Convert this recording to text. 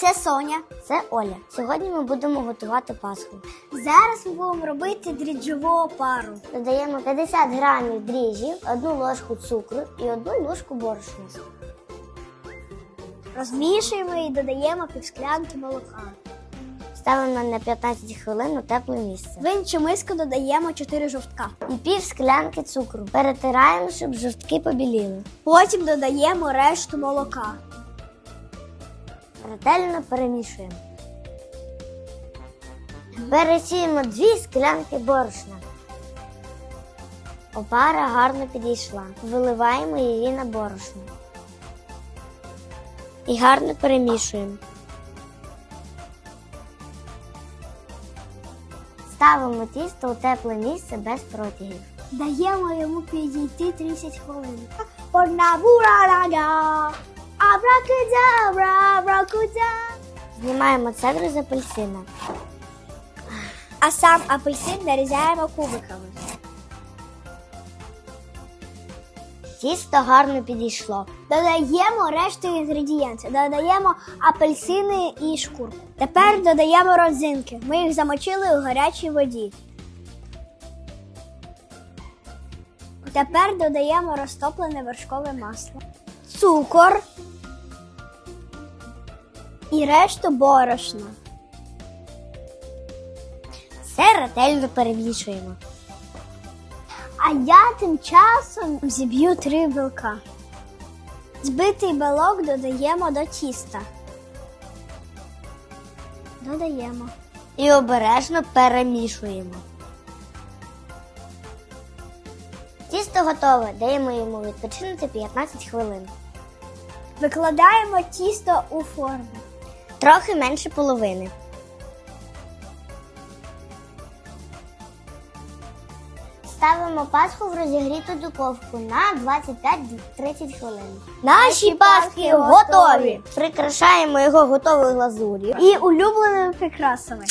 Це Соня. Це Оля. Сьогодні ми будемо готувати пасху. Зараз ми будемо робити дріжджову опару. Додаємо 50 грамів дріжджів, одну ложку цукру і одну ложку борошна. Розмішуємо і додаємо півсклянки молока. Ставимо на 15 хвилин у тепле місце. В іншу миску додаємо 4 жовтка. І пів склянки цукру. Перетираємо, щоб жовтки побіліли. Потім додаємо решту молока. Ретельно перемішуємо. Пересіємо 2 склянки борошна. Опара гарно підійшла. Виливаємо її на борошно. І гарно перемішуємо. Ставимо тісто у тепле місце без протягів. Даємо йому підійти 30 хвилин. Абракадабра. Знімаємо цедру з апельсина. А сам апельсин нарізаємо кубиками. Тісто гарно підійшло. Додаємо решту інгредієнтів. Додаємо апельсини і шкурку. Тепер додаємо родзинки. Ми їх замочили у гарячій воді. Тепер додаємо розтоплене вершкове масло, цукор і решту борошна. Все ретельно перемішуємо. А я тим часом зіб'ю три білка. Збитий белок додаємо до тіста. Додаємо. І обережно перемішуємо. Тісто готове. Даємо йому відпочинути 15 хвилин. Викладаємо тісто у форму. Трохи менше половини. Ставимо пасху в розігріту духовку на 25-30 хвилин. Наші паски готові! Прикрашаємо його готовою глазур'ю. І улюбленими прикрасами.